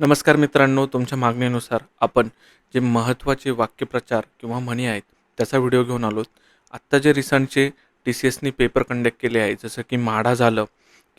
नमस्कार मित्रांनो तुमच्या मागणीनुसार आपण जे महत्त्वाचे वाक्यप्रचार किंवा म्हणी आहेत त्याचा व्हिडिओ घेऊन आलोत. आत्ता जे रिसंटचे टी सी एसनी पेपर कंडक्ट केले आहे जसं की माढा झालं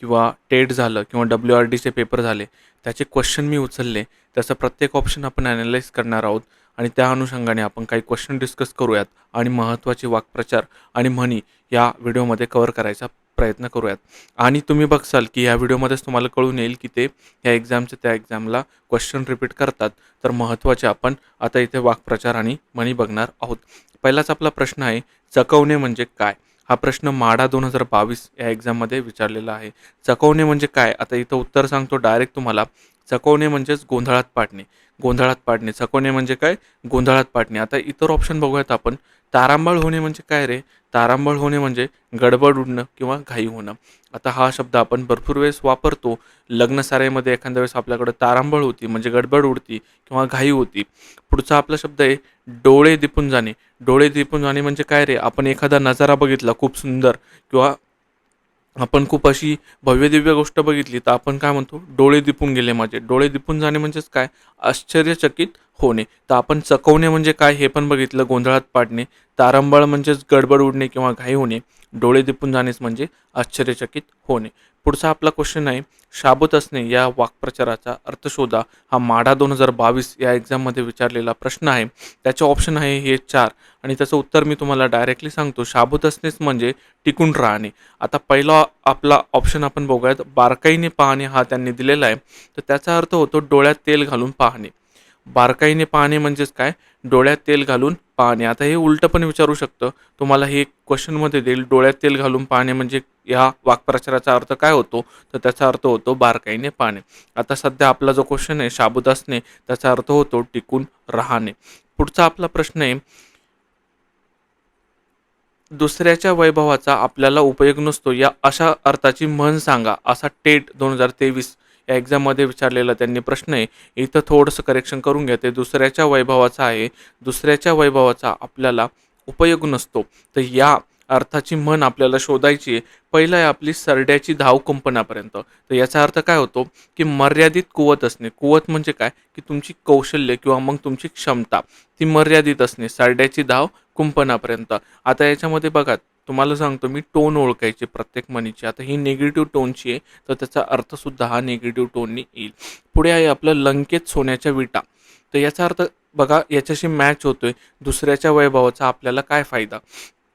किंवा टेट झालं किंवा डब्ल्यू आर डीचे पेपर झाले त्याचे क्वेश्चन मी उचलले. त्याचा प्रत्येक ऑप्शन आपण ॲनालाइज करणार आहोत आणि त्या अनुषंगाने आपण काही क्वेश्चन डिस्कस करूयात आणि महत्त्वाचे वाक्प्रचार आणि म्हणी या व्हिडिओमध्ये कवर करायचा प्रयत्न करूयात. आणि तुम्ही बघसाल की या व्हिडिओमध्येच तुम्हाला कळून येईल की ते या एक्झामचे त्या एक्झामला क्वेश्चन रिपीट करतात. तर महत्त्वाचे आपण आता इथे वाक्प्रचार आणि म्हणी बघणार आहोत. पहिलाच आपला प्रश्न आहे चकवणे म्हणजे काय? हा प्रश्न माडा दोन हजार बावीस या एक्झाममध्ये विचारलेला आहे. चकवणे म्हणजे काय? आता इथं उत्तर सांगतो डायरेक्ट तुम्हाला. चकवणे म्हणजेच गोंधळात पाडणे. गोंधळात पाडणे. चकवणे म्हणजे काय? गोंधळात पाडणे. आता इतर ऑप्शन बघूयात आपण. तारांबळ होणे म्हणजे काय रे? तारांबळ होणे म्हणजे गडबड उडणं किंवा घाई होणं. आता हा शब्द आपण भरपूर वेळेस वापरतो. लग्न एखाद्या वेळेस आपल्याकडे तारांबळ होती म्हणजे गडबड उडती किंवा घाई होती. पुढचा आपला शब्द आहे डोळे दिपून जाणे. डोळे दिपून जाणे म्हणजे काय रे? आपण एखादा नजारा बघितला खूप सुंदर किंवा आपण खूप अशी भव्यदिव्य गोष्ट बघितली तर आपण काय म्हणतो? डोळे दिपून गेले माझे. डोळे दिपून जाणे म्हणजेच काय? आश्चर्यचकित होणे. तर आपण चकवणे म्हणजे काय हे पण बघितलं गोंधळात पाडणे. तारंबळ म्हणजेच गडबड उडणे किंवा घाई होणे डोळे दिपून जाणेच म्हणजे आश्चर्यचकित होणे. पुढचा आपला क्वेश्चन आहे शाबूत असणे या वाक्प्रचाराचा अर्थ शोधा हा माढा दोन हजार बावीस या एक्झाममध्ये विचारलेला प्रश्न आहे. त्याचे ऑप्शन आहे हे चार आणि त्याचं उत्तर मी तुम्हाला डायरेक्टली सांगतो. शाबूत असणेच म्हणजे टिकून राहणे. आता पहिला आपला ऑप्शन आपण बघूयात बारकाईने पाहणे हा त्यांनी दिलेला आहे. तर त्याचा अर्थ होतो डोळ्यात तेल घालून पाहणे. बारकाईने पाहणे म्हणजेच काय? डोळ्यात तेल घालून पाहणे आता हे उलटं पण विचारू शकतं. तुम्हाला हे क्वेश्चनमध्ये देईल डोळ्यात तेल घालून पाहणे म्हणजे ह्या वाक्प्रचाराचा अर्थ काय होतो? तर त्याचा अर्थ होतो बारकाईने पाहणे आता सध्या आपला जो क्वेश्चन आहे शाबूत असणे त्याचा अर्थ होतो टिकून राहणे. पुढचा आपला प्रश्न आहे दुसऱ्याच्या वैभवाचा आपल्याला उपयोग नसतो या अशा अर्थाची म्हण सांगा. असा टेट दोन हजार तेवीस या एक्झाममध्ये विचारलेला त्यांनी प्रश्न आहे इथं थोडंसं करेक्शन करून घ्या ते दुसऱ्याच्या वैभवाचा आहे दुसऱ्याच्या वैभवाचा आपल्याला उपयोग नसतो. तर या अर्थाची म्हण आपल्याला शोधायची आहे. पहिलं आहे आपली सरड्याची धाव कुंपनापर्यंत तर याचा अर्थ काय होतो की मर्यादित कुवत असणे. कुवत म्हणजे काय? की तुमची कौशल्य किंवा मग तुमची क्षमता ती मर्यादित असणे. सरड्याची धाव कुंपणापर्यंत. आता याच्यामध्ये बघा तुम्हाला सांगतो मी टोन ओळखायचे प्रत्येक म्हणीची. आता ही निगेटिव्ह टोनची आहे तर त्याचा अर्थसुद्धा हा निगेटिव्ह टोननी येईल. पुढे आहे आपलं लंकेत सोन्याच्या विटा. तर याचा अर्थ बघा याच्याशी मॅच होतोय. दुसऱ्याच्या वैभवाचा आपल्याला काय फायदा?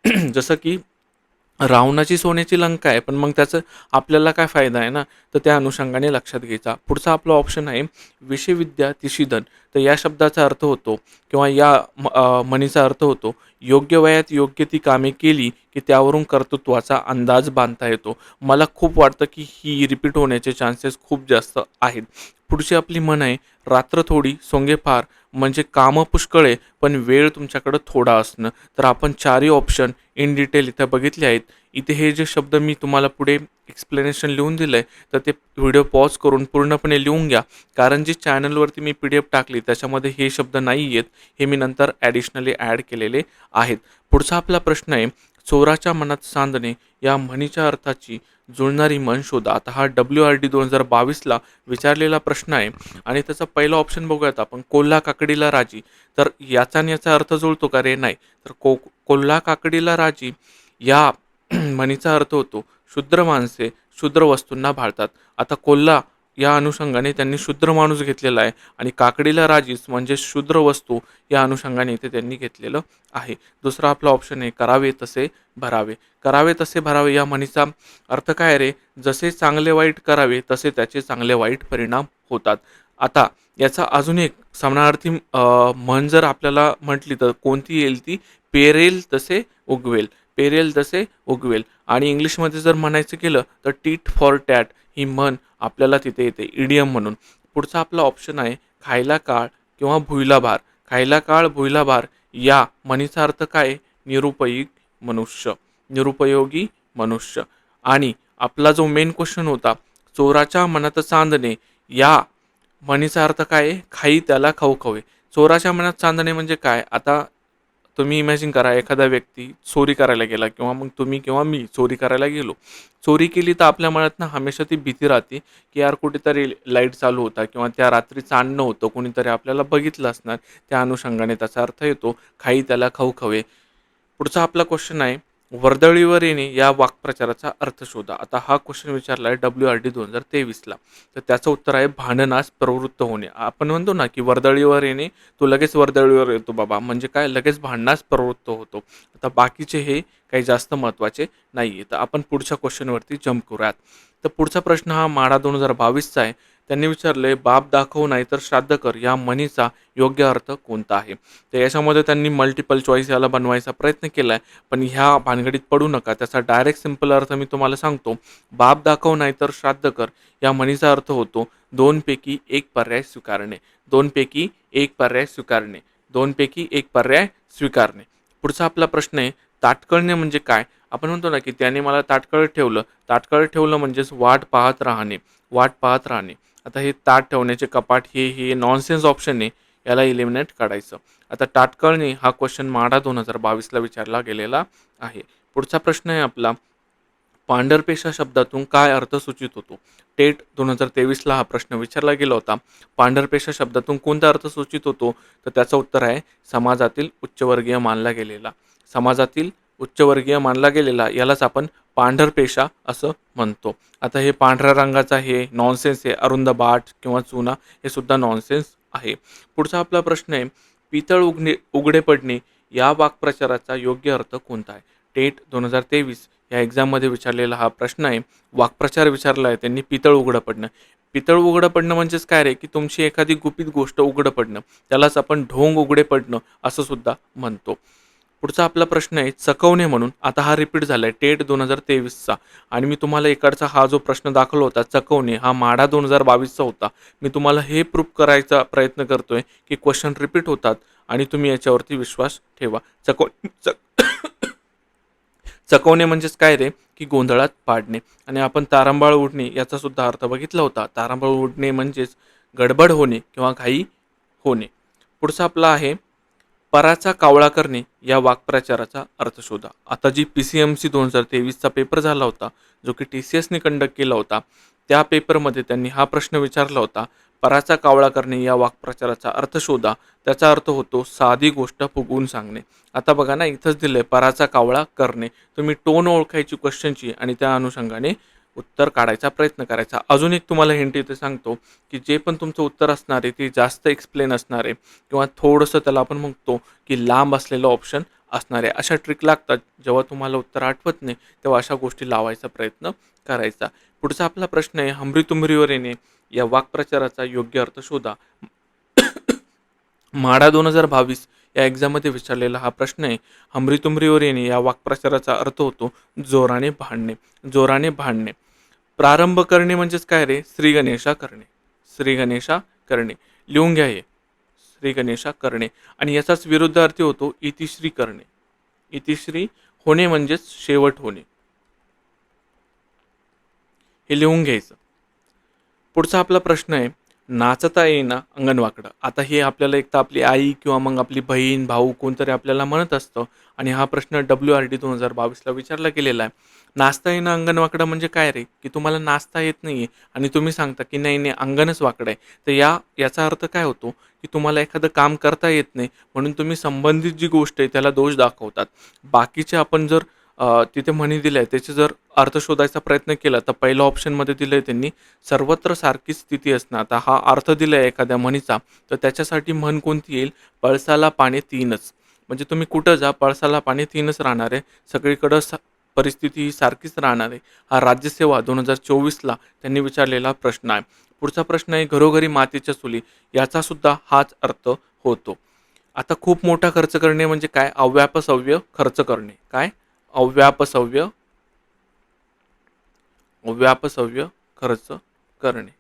जसं की रावणाची सोन्याची लंका आहे पण मग त्याचं आपल्याला काय फायदा आहे ना? तर त्या अनुषंगाने लक्षात घ्यायचा. पुढचा आपला ऑप्शन आहे विषयविद्या तिशीधन. तर या शब्दाचा अर्थ होतो किंवा या म्हणीचा अर्थ होतो योग्य वयात योग्य ती कामे केली की त्यावरून कर्तृत्वाचा अंदाज बांधता येतो. मला खूप वाटतं की ही रिपीट होण्याचे चान्सेस खूप जास्त आहेत. पुढची आपली म्हण आहे रात्र थोडी सोंगे फार म्हणजे कामं पुष्कळे पण वेळ तुमच्याकडं थोडा असणं. तर आपण चारही ऑप्शन इन डिटेल इथं बघितले आहेत. इथे हे जे शब्द मी तुम्हाला पुढे एक्सप्लेनेशन लिहून दिलं आहे तर ते व्हिडिओ पॉज करून पूर्णपणे लिहून घ्या. कारण जे चॅनलवरती मी पी डी एफ टाकली त्याच्यामध्ये हे शब्द नाही आहेत हे मी नंतर ॲडिशनली ॲड केलेले आहेत. पुढचा आपला प्रश्न आहे चोराच्या मनात सांधणे या म्हणीच्या अर्थाची जुळणारी मन शोधा. आता हा डब्ल्यू आर डी दोन हजार बावीसला विचारलेला प्रश्न आहे आणि त्याचा पहिला ऑप्शन बघूयात आपण कोल्हा काकडीला राजी. तर याचा आणि याचा अर्थ जुळतो का रे? नाही. तर को कोल्हा काकडीला राजी या म्हणीचा अर्थ होतो शूद्र माणसे शूद्र वस्तूंना भाळतात. आता कोल्हा या अनुषंगाने त्यांनी शूद्र माणूस घेतलेला आहे आणि काकडीला राजीस म्हणजे शूद्र वस्तू या अनुषंगाने इथे त्यांनी घेतलेलं आहे. दुसरा आपला ऑप्शन आहे करावे तसे भरावे. करावे तसे भरावे या म्हणीचा अर्थ काय रे? जसे चांगले वाईट करावे तसे त्याचे चांगले वाईट परिणाम होतात. आता याचा अजून एक समानार्थी म्हण जर आपल्याला म्हटली तर कोणती येईल ती? पेरेल तसे उगवेल. पेरेल तसे उगवेल. आणि इंग्लिशमध्ये जर म्हणायचं केलं तर टीट फॉर टॅट ही म्हण आपल्याला तिथे येते इडियम म्हणून. पुढचा आपला ऑप्शन आहे खायला काळ किंवा भुईला भार. खायला काळ भुईला भार या म्हणीचा अर्थ काय निरुपयोगी मनुष्य. निरुपयोगी मनुष्य. आणि आपला जो मेन क्वेश्चन होता चोराच्या मनात चांदणे या म्हणीचा अर्थ काय खाई त्याला खाऊ खवे. चोराच्या मनात चांदणे म्हणजे काय? आता तुम्ही इमॅजिन करा एखादा व्यक्ती चोरी करायला गेला किंवा मग तुम्ही किंवा मी चोरी करायला गेलो. चोरी केली तर आपल्या मनात ना हमेशा ती भीती राहते की यार कुठेतरी लाइट चालू होता किंवा त्या रात्री चांडणं होतं कोणीतरी आपल्याला बघितलं असणार. त्या अनुषंगाने त्याचा अर्थ येतो खाई त्याला खाऊ खवे. पुढचा आपला क्वेश्चन आहे वर्दळीवर येणे या वाक्प्रचाराचा अर्थ शोधा. आता हा क्वेश्चन विचारला आहे डब्ल्यू आर डी दोन हजार तेवीसला. तर त्याचं उत्तर आहे भांडणास प्रवृत्त होणे. आपण म्हणतो ना की वर्दळीवर येणे तो लगेच वर्दळीवर येतो बाबा. म्हणजे काय? लगेच भांडणास प्रवृत्त होतो. आता बाकीचे हे काही जास्त महत्त्वाचे नाही आहे तर आपण पुढच्या क्वेश्चनवरती जम्प करूयात. तर पुढचा प्रश्न हा माडा दोन हजार बावीसचा आहे. त्यांनी विचारले बाप दाखव नाही तर श्राद्ध कर या म्हणीचा योग्य अर्थ कोणता आहे? तर याच्यामध्ये त्यांनी मल्टिपल चॉईस याला बनवायचा प्रयत्न केला आहे पण ह्या भानगडीत पडू नका. त्याचा डायरेक्ट सिंपल अर्थ मी तुम्हाला सांगतो. बाप दाखव नाही तर श्राद्ध कर या म्हणीचा अर्थ होतो दोनपैकी एक पर्याय स्वीकारणे. दोनपैकी एक पर्याय स्वीकारणे. दोनपैकी एक पर्याय स्वीकारणे. पुढचा आपला प्रश्न आहे ताटकळणे म्हणजे काय? आपण म्हणतो ना की त्याने मला ताटकळत ठेवलं. ताटकळत ठेवलं म्हणजेच वाट पाहत राहणे. वाट पाहत राहणे. आता हे ताट ठेवण्याचे कपाट हे हे नॉनसेन्स ऑप्शन आहे. याला इलिमिनेट काढायचं. आता ताटकळणे हा क्वेश्चन माडा दोन हजार बावीसला विचारला गेलेला आहे. पुढचा प्रश्न आहे आपला. पांढरपेशा शब्दातून काय अर्थ सूचित होतो? टेट दोन हजार तेवीसला हा प्रश्न विचारला गेला होता. पांढरपेशा शब्दातून कोणता अर्थ सूचित होतो? तर त्याचं उत्तर आहे समाजातील उच्चवर्गीय मानला गेलेला. समाजातील उच्चवर्गीय मानला गेलेला यालाच आपण पांढरपेशा असं म्हणतो. आता हे पांढऱ्या रंगाचा हे नॉनसेन्स आहे अरुंद बाट किंवा चुना हे सुद्धा नॉनसेन्स आहे. पुढचा आपला प्रश्न आहे पितळ उघडे उघडे पडणे या वाक्प्रचाराचा योग्य अर्थ कोणता आहे? टेट दोन हजार तेवीस या एक्झाममध्ये विचारलेला हा प्रश्न आहे. वाक्प्रचार विचारला आहे त्यांनी पितळ उघडं पडणं. पितळ उघडं पडणं म्हणजेच काय रे? की तुमची एखादी गुपित गोष्ट उघडं पडणं. त्यालाच आपण ढोंग उघडे पडणं असं सुद्धा म्हणतो. पुढचा आपला प्रश्न आहे चकवणे म्हणून. आता हा रिपीट झाला आहे टेट दोन हजार तेवीसचा. आणि मी तुम्हाला इकडचा हा जो प्रश्न दाखवला होता चकवणे हा माढा दोन हजार बावीसचा होता. मी तुम्हाला हे प्रूफ करायचा प्रयत्न करतोय की क्वेश्चन रिपीट होतात आणि तुम्ही याच्यावरती विश्वास ठेवा. चकव चक चकवणे म्हणजेच काय रे? की गोंधळात पाडणे. आणि आपण तारंबाळ उडणे याचा सुद्धा अर्थ बघितला होता. तारांबाळ उडणे म्हणजेच गडबड होणे किंवा घाई होणे. पुढचा आपला आहे पराचा कावळा करणे या वाक्प्रचाराचा अर्थ शोधा. आता G P C M C दोन हजार तेवीसचा पेपर झाला होता जो की टी सी एसने कंडक्ट केला होता त्या पेपरमध्ये त्यांनी हा प्रश्न विचारला होता. पराचा कावळा करणे या वाक्प्रचाराचा अर्थ शोधा. त्याचा अर्थ होतो साधी गोष्ट फुगवून सांगणे. आता बघा ना इथंच दिलं आहे पराचा कावळा करणे. तुम्ही टोन ओळखायची क्वेश्चनची आणि त्या अनुषंगाने उत्तर काढायचा प्रयत्न करायचा. अजून एक तुम्हाला हिंट इथे सांगतो की जे पण तुमचं उत्तर असणार आहे ते जास्त एक्सप्लेन असणार आहे. किंवा थोडंसं त्याला आपण म्हणतो की लांब असलेलं ऑप्शन असणाऱ्या अशा ट्रिक लागतात जेव्हा तुम्हाला उत्तर आठवत नाही तेव्हा अशा गोष्टी लावायचा प्रयत्न करायचा. पुढचा आपला प्रश्न आहे हमरी तुमरीवर येणे. या वाक्प्रचाराचा योग्य अर्थ शोधा. माडा दोन हजार बावीस या एक्झाममध्ये विचारलेला हा प्रश्न आहे. हमरी तुमरीवर येणे या वाक्प्रचाराचा अर्थ होतो जोराने भांडणे. जोराने भांडणे. प्रारंभ करणे म्हणजेच काय रे? श्री गणेशा करणे. श्री गणेशा करणे. लिहून घ्या हे. श्री गणेशा करणे. आणि याचाच विरुद्ध अर्थ होतो इतिश्री करणे. इतिश्री होणे म्हणजेच शेवट होणे. हे लिहून घ्यायचं. पुढचा आपला प्रश्न आहे नाचता येईना अंगणवाकडं. आता हे आपल्याला एक तर आपली आई किंवा मग आपली बहीण भाऊ कोणतरी आपल्याला म्हणत असतं. आणि हा प्रश्न डब्ल्यू आर डी दोन हजार बावीसला विचारला गेलेला आहे. नाचता येणं अंगणवाकडं म्हणजे काय रे? की तुम्हाला नाचता येत नाही आहे आणि तुम्ही सांगता की नाही नाही अंगणच वाकडं आहे. तर या याचा अर्थ काय होतो? की तुम्हाला एखादं काम करता येत नाही म्हणून तुम्ही संबंधित जी गोष्ट आहे त्याला दोष दाखवतात. बाकीचे आपण जर तिथे म्हणी दिल्या. त्याचे जर अर्थ शोधायचा प्रयत्न केला तर पहिल्या ऑप्शनमध्ये दिलं आहे त्यांनी सर्वत्र सारखी स्थिती असणं. आता हा अर्थ दिला आहे एखाद्या म्हणीचा तर त्याच्यासाठी म्हण कोणती येईल? पळसाला पाणी तीनच. म्हणजे तुम्ही कुठं जा पळसाला पाणी तीनच राहणार आहे. सगळीकडं सा परिस्थिती ही सारखीच राहणार आहे. हा राज्यसेवा दोन हजार चोवीसला त्यांनी विचारलेला प्रश्न आहे. पुढचा प्रश्न आहे घरोघरी मातीच्या चुली याचासुद्धा हाच अर्थ होतो. आता खूप मोठा खर्च करणे म्हणजे काय? अव्यापसव्य खर्च करणे. काय? अव्यापसव्य अव्यापसव्य खर्च करणे.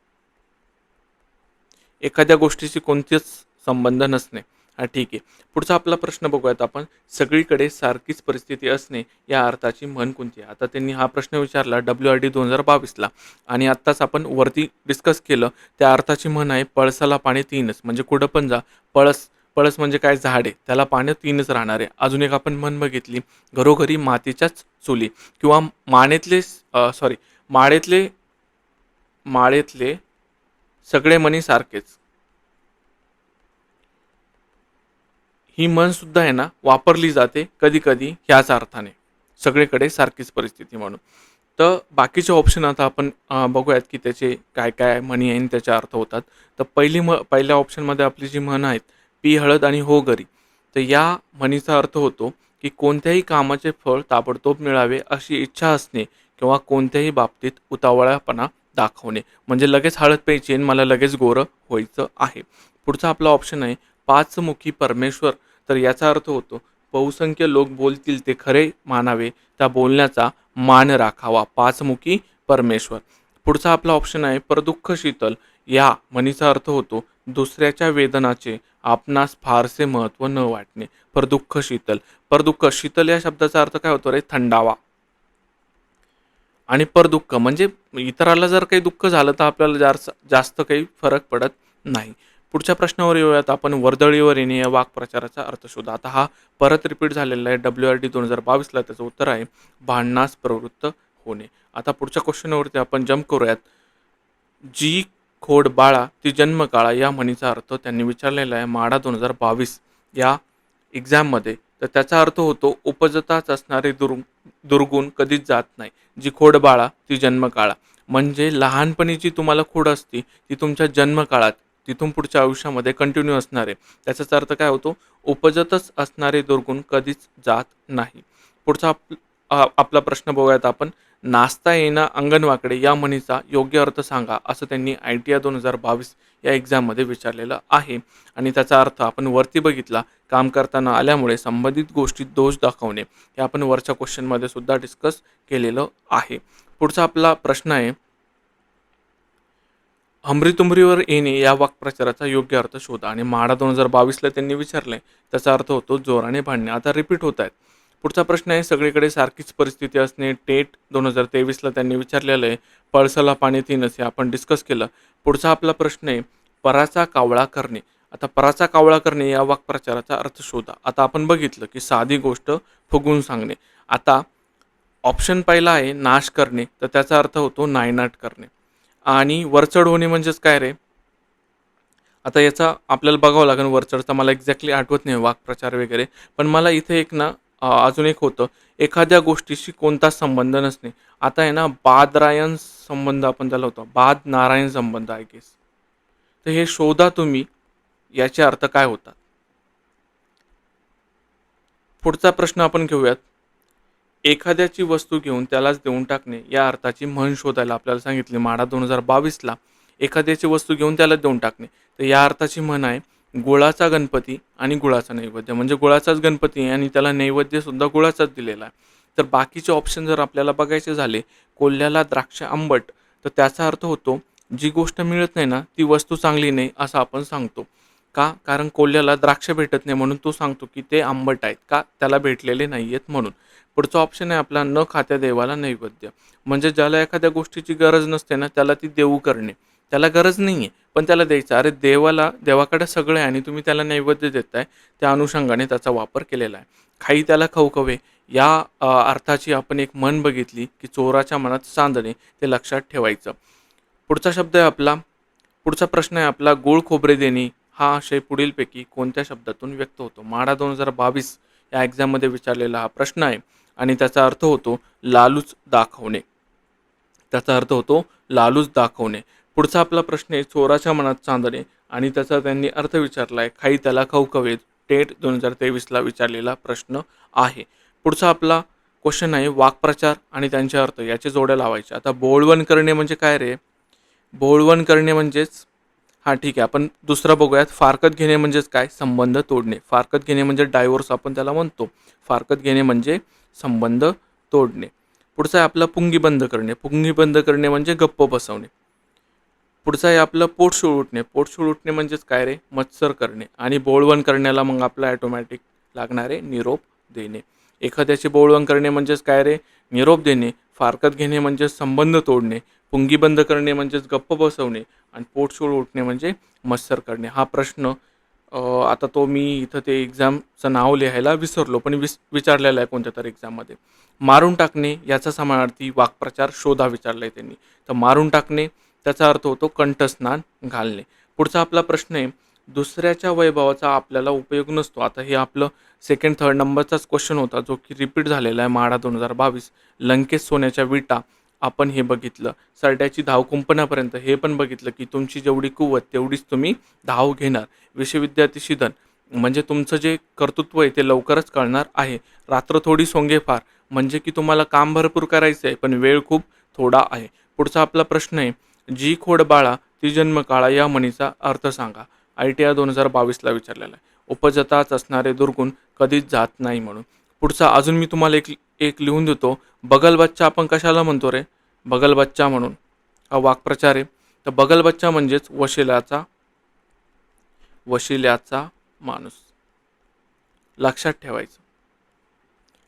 एखाद्या गोष्टीशी कोणतेच संबंध नसणे. हा ठीक आहे. पुढचा आपला प्रश्न बघूयात आपण. सगळीकडे सारखीच परिस्थिती असणे या अर्थाची म्हण कोणती आहे? आता त्यांनी हा प्रश्न विचारला डब्ल्यू आर डी दोन हजार बावीसला. आणि आत्ताच आपण वरती डिस्कस केलं त्या अर्थाची म्हण आहे पळसाला पाणी तीनच. म्हणजे कुठं पण जा पळस पळस म्हणजे काय? झाड. आहे त्याला पाणी तीनच राहणार आहे. अजून एक आपण म्हण बघितली. घरोघरी मातीच्याच चुली किंवा मानेतले सॉरी माळेतले माळेतले सगळे मणी सारखेच. ही म्हण सुद्धा आहे ना वापरली जाते कधी कधी ह्याच अर्थाने. सगळीकडे सारखीच परिस्थिती म्हणून. तर बाकीचे ऑप्शन आता आपण बघूयात की त्याचे काय काय म्हणी आहे आणि त्याचे अर्थ होतात. तर पहिली म पहिल्या ऑप्शनमध्ये आपली जी म्हण आहेत पी हळद आणि हो गरी. तर या म्हणीचा अर्थ होतो की कोणत्याही कामाचे फळ ताबडतोब मिळावे अशी इच्छा असणे किंवा कोणत्याही बाबतीत उतावळापणा दाखवणे. म्हणजे लगेच हळद प्यायची आणि मला लगेच गोरं व्हायचं आहे. पुढचा आपला ऑप्शन आहे पाचमुखी परमेश्वर. तर याचा अर्थ होतो बहुसंख्य लोक बोलतील ते खरे मानावे त्या बोलण्याचा मान राखावा पाचमुखी परमेश्वर. पुढचा आपला ऑप्शन आहे परदुःख शीतल. या म्हणीचा अर्थ होतो दुसऱ्याच्या वेदनाचे आपणास फारसे महत्त्व न वाटणे. परदुःख शीतल. परदुःख शीतल या शब्दाचा अर्थ काय होतो रे? थंडावा. आणि परदुःख म्हणजे इतराला जर काही दुःख झालं तर आपल्याला जास्त जास्त काही फरक पडत नाही. पुढच्या प्रश्नावर येऊयात आपण. वर्दळीवर येणे या वाक्प्रचाराचा अर्थ शोधा. आता हा परत रिपीट झालेला आहे. डब्ल्यू आर डी दोन हजार बावीसला त्याचं उत्तर आहे. भांडणास प्रवृत्त होणे. आता पुढच्या क्वेश्चनवरती आपण जम्प करूयात. जी खोड बाळा ती जन्मकाळा या म्हणीचा अर्थ त्यांनी विचारलेला आहे माडा दोन हजार बावीस या एक्झाममध्ये तर त्याचा अर्थ होतो उपजताच असणारे दुर् दुर्गुण कधीच जात नाही. जी खोड बाळा ती जन्मकाळा. म्हणजे लहानपणी जी तुम्हाला खोड असती ती तुमच्या जन्मकाळात तिथून पुढच्या आयुष्यामध्ये कंटिन्यू असणारे त्याचाच अर्थ काय होतो उपजतच असणारे दुर्गुण कधीच जात नाही. पुढचा आप आपला प्रश्न बघूयात आपण. नाचता येणं अंगणवाकडे या म्हणीचा योग्य अर्थ सांगा असं त्यांनी आय टी आय दोन हजार बावीस या एक्झाममध्ये विचारलेलं आहे. आणि त्याचा अर्थ आपण वरती बघितला काम करताना आल्यामुळे संबंधित गोष्टीत दोष दाखवणे हे आपण वरच्या क्वेश्चनमध्ये सुद्धा डिस्कस केलेलं आहे. पुढचा आपला प्रश्न आहे हमरीतुमरीवर येणे या वाक्प्रचाराचा योग्य अर्थ शोधा. आणि म्हाडा दोन हजार बावीसला त्यांनी विचारलंय त्याचा अर्थ होतो जोराने भांडणे. आता रिपीट होत आहेत पुढचा प्रश्न आहे सगळीकडे सारखीच परिस्थिती असणे टेट दोन हजार तेवीसला त्यांनी विचारलेलं आहे पळसाला पाणी तीनच हे आपण डिस्कस केलं. पुढचा आपला प्रश्न आहे पराचा कावळा करणे. आता पराचा कावळा करणे या वाक्प्रचाराचा अर्थ शोधा. आता आपण बघितलं की साधी गोष्ट फुगून सांगणे. आता ऑप्शन पहिला आहे नाश करणे. तर त्याचा अर्थ होतो नायनाट करणे. आणि वरचढ होणे म्हणजेच काय रे? आता याचा आपल्याला बघावं लागेल वरचढचा मला एक्झॅक्टली आठवत नाही वाक्प्रचार वगैरे. पण मला इथे एक ना अजून एक होतं. एखाद्या गोष्टीशी कोणताच संबंध नसणे. आता आहे ना बादरायण संबंध आपण त्याला होतो बाद नारायण संबंध आय गेस तर हे शोधा तुम्ही याचे अर्थ काय होतात? पुढचा प्रश्न आपण घेऊयात. एखाद्याची वस्तू घेऊन त्यालाच देऊन टाकणे या अर्थाची म्हण शोधायला आपल्याला सांगितली. माडा दोन हजार बावीसला एखाद्याची वस्तू घेऊन त्याला देऊन टाकणे. तर या अर्थाची म्हण आहे गुळाचा गणपती आणि गुळाचा नैवेद्य. म्हणजे गुळाचाच गणपती आहे आणि त्याला नैवेद्यसुद्धा गुळाचाच दिलेला आहे. तर बाकीचे ऑप्शन जर आपल्याला बघायचे झाले कोल्ह्याला द्राक्ष आंबट तर त्याचा अर्थ होतो जी गोष्ट मिळत नाही ना ती वस्तू चांगली नाही असं आपण सांगतो. का? कारण कोल्ह्याला द्राक्ष भेटत नाही म्हणून तो सांगतो की ते आंबट आहेत. का? त्याला भेटलेले नाही आहेत म्हणून. पुढचा ऑप्शन आहे आपला न खात्या देवाला नैवेद्य. म्हणजे ज्याला एखाद्या गोष्टीची गरज नसते ना त्याला ती देऊ करणे. त्याला गरज नाही आहे पण त्याला द्यायचं. अरे देवाला देवाकडे सगळं आहे आणि तुम्ही त्याला नैवेद्य देताय त्या अनुषंगाने त्याचा वापर केलेला आहे. खाई त्याला खवखवे. या अर्थाची आपण एक मन बघितली की चोराच्या मनात चांदणे ते लक्षात ठेवायचं. पुढचा शब्द आहे आपला. पुढचा प्रश्न आहे आपला. गोळ खोबरे देणे हा आशय पुढीलपैकी कोणत्या शब्दातून व्यक्त होतो? माडा दोन हजार बावीस या एक्झाममध्ये विचारलेला हा प्रश्न आहे आणि त्याचा अर्थ होतो लालूच दाखवणे. त्याचा अर्थ होतो लालूच दाखवणे. पुढचा आपला प्रश्न आहे चोराच्या मनात चांदणे आणि त्याचा त्यांनी अर्थ विचारला आहे खाई त्याला खवखवेत टेट दोन हजार तेवीसला विचारलेला प्रश्न आहे. पुढचा आपला क्वेश्चन आहे वाक्प्रचार आणि त्यांचे अर्थ. याचे जोड्या लावायचे. आता बोळवण करणे म्हणजे काय रे? बोळवण करणे म्हणजेच हां ठीक आहे आपण दुसरं बघूयात. फारकत घेणे म्हणजेच काय? संबंध तोडणे. फारकत घेणे म्हणजे डायव्होर्स आपण त्याला म्हणतो. फारकत घेणे म्हणजे संबंध तोडणे. पुढचं आहे आपलं पुंगी बंद करणे. पुंगी बंद करणे म्हणजे गप्प बसवणे. पुढचं आहे आपलं पोटशूळ उठणे. पोटशूळ उठणे म्हणजेच काय रे? मत्सर करणे आणि बोळवण करण्याला मग आपलं ॲटोमॅटिक लागणारे निरोप देणे. एखाद्याचे बोळवण करणे म्हणजेच काय रे? निरोप देणे. फारकत घेणे म्हणजेच संबंध तोडणे. पुंगी बंद करणे म्हणजेच गप्प बसवणे. आणि पोटशूळ उठणे म्हणजे मत्सर करणे. हा प्रश्न आता तो मी इथं ते एक्झामचं नाव लिहायला विसरलो पण विस विचारलेलं आहे कोणत्या तरी एक्झाममध्ये मारून टाकणे याचा समानार्थी वाक्प्रचार शोधा विचारला आहे त्यांनी. तर मारून टाकणे त्याचा अर्थ होतो कंठस्नान घालणे. पुढचा आपला प्रश्न आहे दुसऱ्याच्या वैभवाचा आपल्याला उपयोग नसतो. आता हे आपलं सेकंड थर्ड नंबरचाच क्वेश्चन होता जो की रिपीट झालेला आहे माडा दोन हजार बावीस. लंकेश सोन्याच्या विटा आपण हे बघितलं. सरड्याची धाव कुंपणापर्यंत हे पण बघितलं की तुमची जेवढी कुवत तेवढीच तुम्ही धाव घेणार. विश्वविद्यार्थी शिदन म्हणजे तुमचं जे कर्तृत्व आहे ते लवकरच कळणार आहे. रात्र थोडी सोंगे फार म्हणजे की तुम्हाला काम भरपूर करायचं आहे पण वेळ खूप थोडा आहे. पुढचा आपला प्रश्न आहे जी खोड बाळा ती जन्मकाळा या म्हणीचा अर्थ सांगा. आय टी आय दोन हजार बावीसला विचारलेला आहे. उपजताच असणारे दुर्गुण कधीच जात नाही म्हणून. पुढचा अजून मी तुम्हाला एक एक लिहून देतो. बगल बच्चा आपण कशाला म्हणतो रे? बगल बच्चा म्हणून. हा वाक्प्रचार आहे. तर बगल बच्चा म्हणजेच वशिल्याचा वशिल्याचा माणूस. लक्षात ठेवायचं.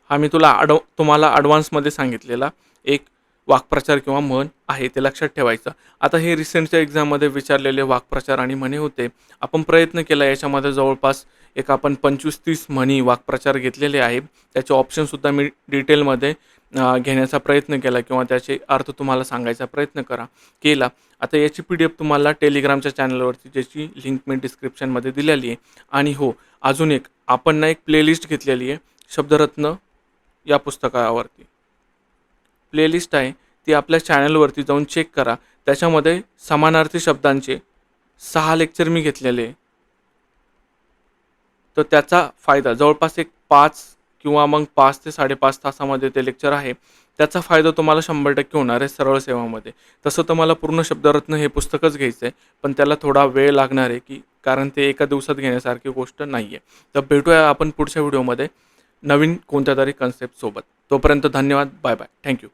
हा मी तुला अडव तुम्हाला ॲडव्हान्समध्ये सांगितलेला एक वाक्प्रचार किंवा म्हण आहे ते लक्षात ठेवायचं. आता हे रिसेंटच्या एक्झाममध्ये विचारलेले वाक्प्रचार आणि म्हणे होते. आपण प्रयत्न केला याच्यामध्ये जवळपास एक आपण पंचवीस तीस म्हणी वाक्प्रचार घेतलेले आहे. त्याचे ऑप्शनसुद्धा मी डिटेलमध्ये घेण्याचा प्रयत्न केला किंवा त्याचे अर्थ तुम्हाला सांगायचा प्रयत्न करा केला. आता याची पी डी एफ तुम्हाला टेलिग्रामच्या चॅनलवरती ज्याची लिंक मी डिस्क्रिप्शनमध्ये दिलेली आहे. आणि हो अजून एक आपण ना एक प्लेलिस्ट घेतलेली आहे शब्दरत्न या पुस्तकावरती. प्लेलिस्ट आहे ती आपल्या चॅनलवरती जाऊन चेक करा. त्याच्यामध्ये समानार्थी शब्दांचे सहा लेक्चर मी घेतलेले. तर त्याचा फायदा जवळपास एक पाच किंवा मग पाच ते साडेपाच तासामध्ये ते लेक्चर आहे. त्याचा फायदा तुम्हाला शंभर टक्के होणार आहे सरळ सेवामध्ये. तसं तर मला पूर्ण शब्दरत्न हे पुस्तकच घ्यायचं आहे पण त्याला थोडा वेळ लागणार आहे की कारण ते एका दिवसात घेण्यासारखी गोष्ट नाही आहे तर भेटूया आपण पुढच्या व्हिडिओमध्ये नवीन कोणत्या तरी कन्सेप्टसोबत तोपर्यंत धन्यवाद बाय बाय थँक्यू